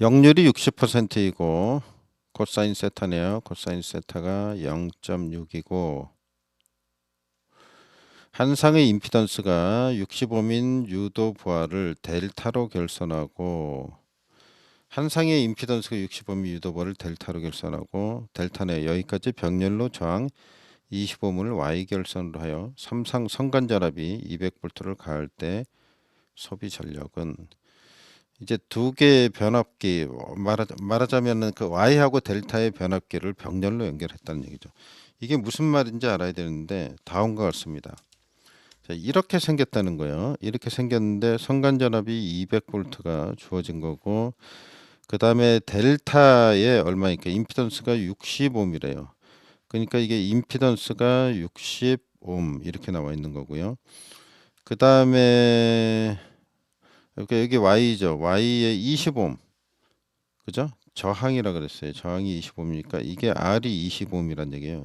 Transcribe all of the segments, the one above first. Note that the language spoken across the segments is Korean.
역률이 60%이고 코사인 세타네요. 코사인 세타가 0.6이고 한상의 임피던스가 65민 유도 부하를 델타로 결선하고 한상의 임피던스가 65민 유도 부하를 델타로 결선하고 델타네 여기까지 병렬로 저항 25문을 Y 결선으로 하여 삼상 성간전압이 200볼트를 가할 때 소비 전력은 이제 두 개의 변압기 말하, 말하자면은 그 Y하고 델타의 변압기를 병렬로 연결했다는 얘기죠. 이게 무슨 말인지 알아야 되는데 다음과 같습니다. 자, 이렇게 생겼다는 거예요. 이렇게 생겼는데 성간 전압이 200볼트가 주어진 거고 그 다음에 델타에 얼마니까 임피던스가 60옴이래요. 그러니까 이게 임피던스가 60옴 이렇게 나와 있는 거고요. 그 다음에 그러니까 여기 Y죠. Y에 20옴. 그죠? 저항이라 그랬어요. 저항이 25옴이니까 이게 R이 25옴이란 얘기예요.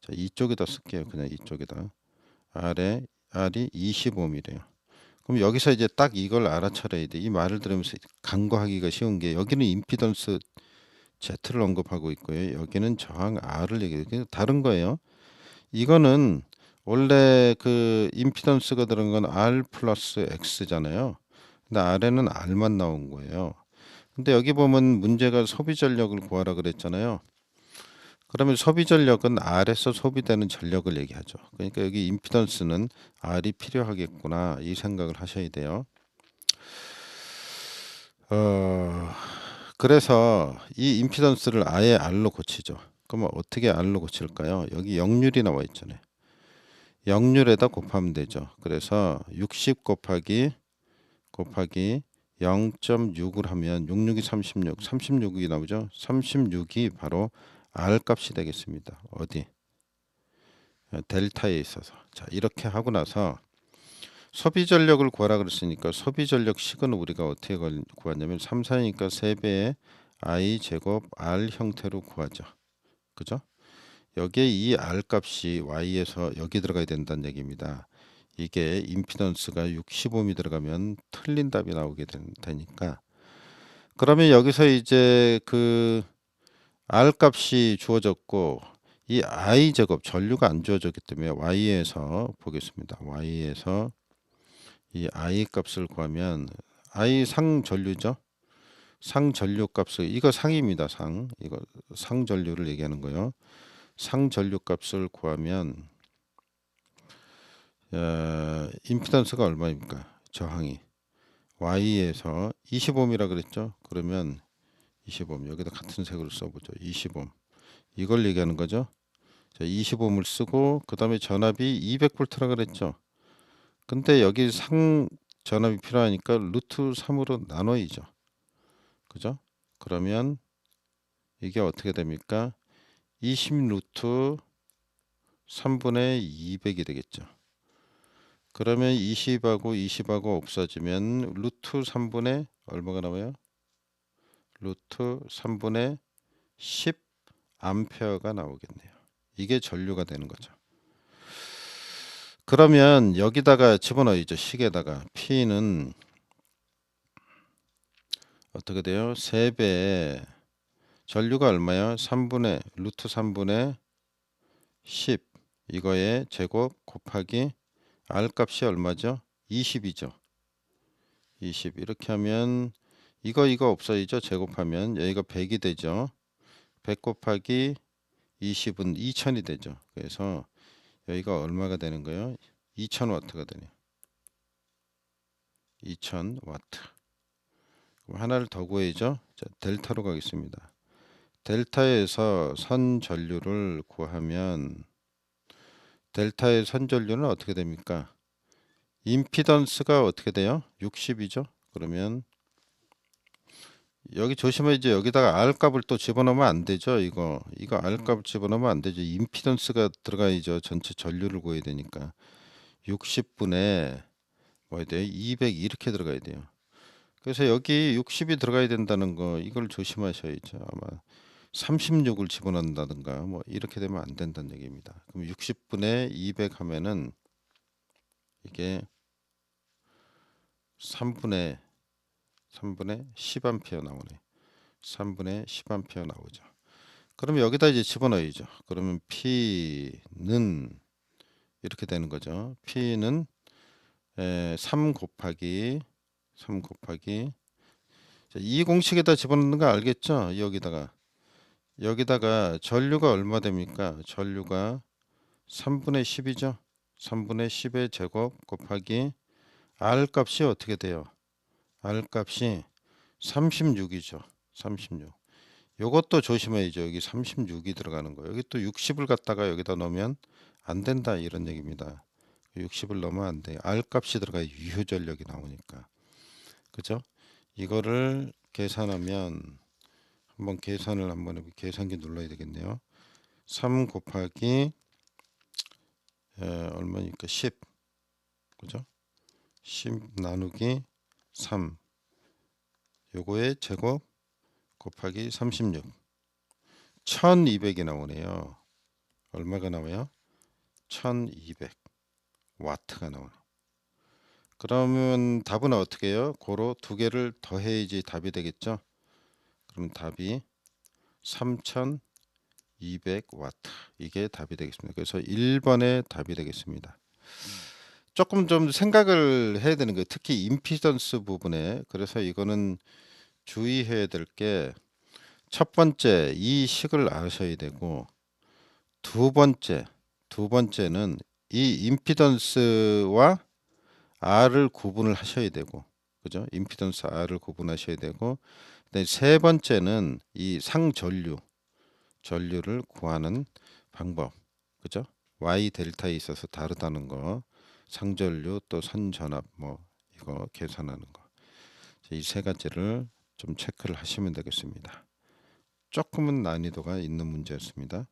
자, 이쪽에다 쓸게요. 그냥 이쪽에다. R에 R이 25옴이래요. 그럼 여기서 이제 딱 이걸 알아차려야 돼. 이 말을 들으면서 간과하기가 쉬운 게 여기는 임피던스 Z를 언급하고 있고요. 여기는 저항 R을 얘기해요. 다른 거예요. 이거는 원래 그 임피던스가 들어간 건 R 플러스 X잖아요. 근데 R에는 R만 나온 거예요. 근데 여기 보면 문제가 소비 전력을 구하라 그랬잖아요. 그러면 소비 전력은 R에서 소비되는 전력을 얘기하죠. 그러니까 여기 임피던스는 R이 필요하겠구나 이 생각을 하셔야 돼요. 어, 그래서 이 임피던스를 아예 R로 고치죠. 그러면 어떻게 R로 고칠까요? 여기 역률이 나와 있잖아요. 역률에다 곱하면 되죠. 그래서 60 곱하기 곱하기 0.6을 하면 66이 36, 36이 나오죠. 36이 바로 R 값이 되겠습니다. 어디? 델타에 있어서. 자, 이렇게 하고 나서 소비 전력을 구하라 그랬으니까 소비 전력 식은 우리가 어떻게 걸- 구하냐면 3, 4니까 3배의 I 제곱 R 형태로 구하죠. 그죠? 여기에 이 R 값이 Y에서 여기 들어가야 된다는 얘기입니다. 이게 임피던스가 60옴이 들어가면 틀린 답이 나오게 된- 되니까 그러면 여기서 이제 그 R 값이 주어졌고 이 I 제곱 전류가 안 주어졌기 때문에 Y에서 보겠습니다. Y에서 이 I 값을 구하면 I 상 전류죠. 상 전류 값을 이거 상입니다. 상 이거 상 전류를 얘기하는 거예요. 상 전류 값을 구하면 어, 임피던스가 얼마입니까? 저항이 Y에서 20옴이라 그랬죠. 그러면 20옴 여기다 같은 색으로 써보죠. 20옴 이걸 얘기하는 거죠. 자, 25을 쓰고 그 다음에 전압이 200볼트라 그랬죠. 근데 여기 상 전압이 필요하니까 루트 3으로 나눠이죠. 그죠? 그러면 이게 어떻게 됩니까? 20 루트 3분의 200이 되겠죠. 그러면 20하고 20하고 없어지면 루트 3분의 얼마가 나와요? 루트 3분의 10 암페어가 나오겠네요. 이게 전류가 되는 거죠. 그러면 여기다가 집어넣이죠. 식에다가 P는 어떻게 돼요? 3배 전류가 얼마야? 3분의 루트 3분의 10 이거의 제곱 곱하기 R 값이 얼마죠? 20이죠. 20 이렇게 하면 이거 이거 없어지죠. 제곱하면 여기가 100이 되죠. 100 곱하기 20은 2000이 되죠. 그래서 여기가 얼마가 되는 거예요? 2000 와트가 되네요. 2000 와트. 그럼 하나를 더 구해야죠. 자, 델타로 가겠습니다. 델타에서 선 전류를 구하면 델타의 선 전류는 어떻게 됩니까? 임피던스가 어떻게 돼요? 60이죠. 그러면 여기 조심해야죠. 여기다가 R 값을 또 집어넣으면 안 되죠. 이거 이거 R 값 집어넣으면 안 되죠. 임피던스가 들어가야죠. 전체 전류를 구해야 되니까 60분의 뭐야 돼요? 200 이렇게 들어가야 돼요. 그래서 여기 60이 들어가야 된다는 거 이걸 조심하셔야죠. 아마 36을 집어넣는다든가 뭐 이렇게 되면 안 된다는 얘기입니다. 그럼 60분의 200 하면은 이게 3분의 3분의 10A 나오네. 3분의 10A 나오죠. 그러면 여기다 이제 집어넣어야죠. 그러면 P는 이렇게 되는 거죠. P는 에, 3 곱하기 3 곱하기 자, 이 공식에다 집어넣는 거 알겠죠? 여기다가 여기다가 전류가 얼마 됩니까? 전류가 3분의 10이죠. 3분의 10의 제곱 곱하기 R 값이 어떻게 돼요? R 값이 36이죠. 36. 요것도 조심해야죠. 여기 36이 들어가는 거. 여기 또 60을 갖다가 여기다 넣으면 안 된다 이런 얘기입니다. 60을 넣으면 안 돼요. R 값이 들어가 유효 전력이 나오니까. 그죠? 이거를 계산하면 한번 계산을 한번 해보 계산기 눌러야 되겠네요. 3 곱하기 에, 얼마니까 10 그죠? 10 나누기 3 요거의 제곱 곱하기 36 1200이 나오네요. 얼마가 나와요? 1200 와트가 나오네. 그러면 답은 어떻게 해요? 고로 두 개를 더해야지 답이 되겠죠? 그럼 답이 3200 와트 이게 답이 되겠습니다. 그래서 1번의 답이 되겠습니다. 조금 좀 생각을 해야 되는 거예요. 특히 임피던스 부분에 그래서 이거는 주의해야 될 게 첫 번째 이 식을 아셔야 되고 두 번째 두 번째는 이 임피던스와 R을 구분을 하셔야 되고 그죠? 임피던스 R을 구분하셔야 되고 세 번째는 이 상전류 전류를 구하는 방법 그죠? Y 델타에 있어서 다르다는 거 상전류 또 선전압 뭐 이거 계산하는 거 이 세 가지를 좀 체크를 하시면 되겠습니다. 조금은 난이도가 있는 문제였습니다.